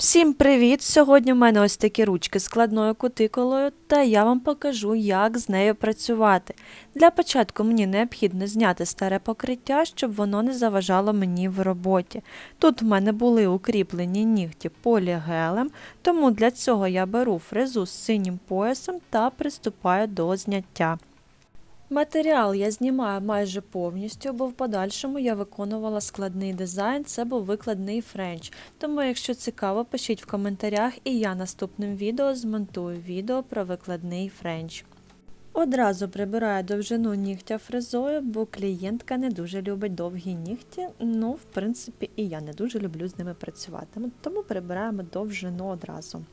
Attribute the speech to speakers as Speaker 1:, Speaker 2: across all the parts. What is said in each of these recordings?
Speaker 1: Всім привіт! Сьогодні в мене ось такі ручки з складною кутикулою, та я вам покажу, як з нею працювати. Для початку мені необхідно зняти старе покриття, щоб воно не заважало мені в роботі. Тут в мене були укріплені нігті полігелем, тому для цього я беру фрезу з синім поясом та приступаю до зняття. Матеріал я знімаю майже повністю, бо в подальшому я виконувала складний дизайн, це був викладний френч. Тому, якщо цікаво, пишіть в коментарях, і я наступним відео змонтую відео про викладний френч. Одразу прибираю довжину нігтя фрезою, бо клієнтка не дуже любить довгі нігті. Ну, в принципі, і я не дуже люблю з ними працювати. Тому прибираємо довжину одразу.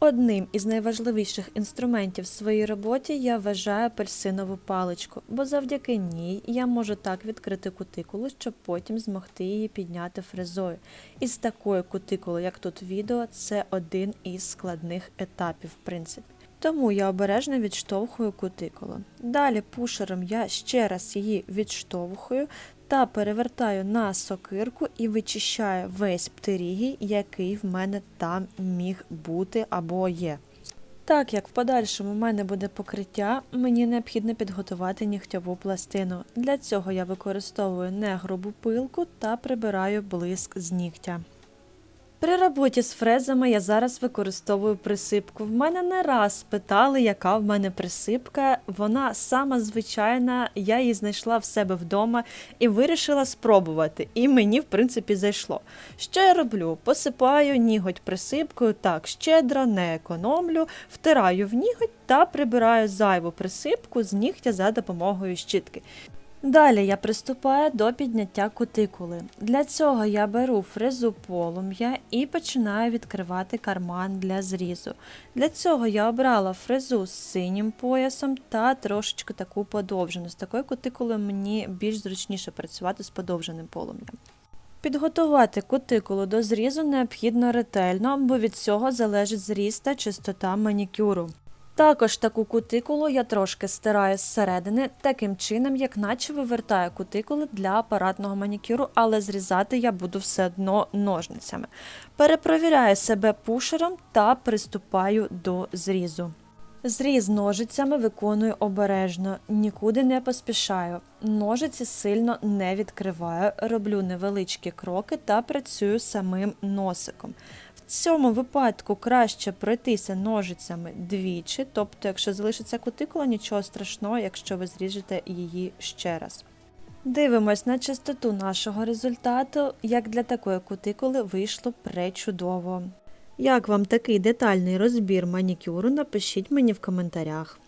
Speaker 1: Одним із найважливіших інструментів в своїй роботі я вважаю апельсинову паличку, бо завдяки ній я можу так відкрити кутикулу, щоб потім змогти її підняти фрезою. І з такою кутикулою, як тут відео, це один із складних етапів, в принципі. Тому я обережно відштовхую кутикулу. Далі пушером я ще раз її відштовхую та перевертаю на сокирку і вичищаю весь птерігій, який в мене там міг бути або є. Так як в подальшому в мене буде покриття, мені необхідно підготувати нігтьову пластину. Для цього я використовую не грубу пилку та прибираю блиск з нігтя. При роботі з фрезами я зараз використовую присипку. В мене не раз питали, яка в мене присипка. Вона сама звичайна, я її знайшла в себе вдома і вирішила спробувати. І мені, в принципі, зайшло. Що я роблю? Посипаю ніготь присипкою, так, щедро, не економлю, втираю в ніготь та прибираю зайву присипку з нігтя за допомогою щітки. Далі я приступаю до підняття кутикули. Для цього я беру фрезу полум'я і починаю відкривати карман для зрізу. Для цього я обрала фрезу з синім поясом та трошечки таку подовжену. З такою кутикулою мені більш зручніше працювати з подовженим полум'ям. Підготувати кутикулу до зрізу необхідно ретельно, бо від цього залежить зріст та чистота манікюру. Також таку кутикулу я трошки стираю зсередини, таким чином, як наче вивертаю кутикули для апаратного манікюру, але зрізати я буду все одно ножницями. Перепровіряю себе пушером та приступаю до зрізу. Зріз ножицями виконую обережно, нікуди не поспішаю. Ножиці сильно не відкриваю, роблю невеличкі кроки та працюю самим носиком. В цьому випадку краще пройтися ножицями двічі, тобто, якщо залишиться кутикула, нічого страшного, якщо ви зріжете її ще раз. Дивимось на чистоту нашого результату. Як для такої кутикули вийшло пречудово. Як вам такий детальний розбір манікюру, напишіть мені в коментарях.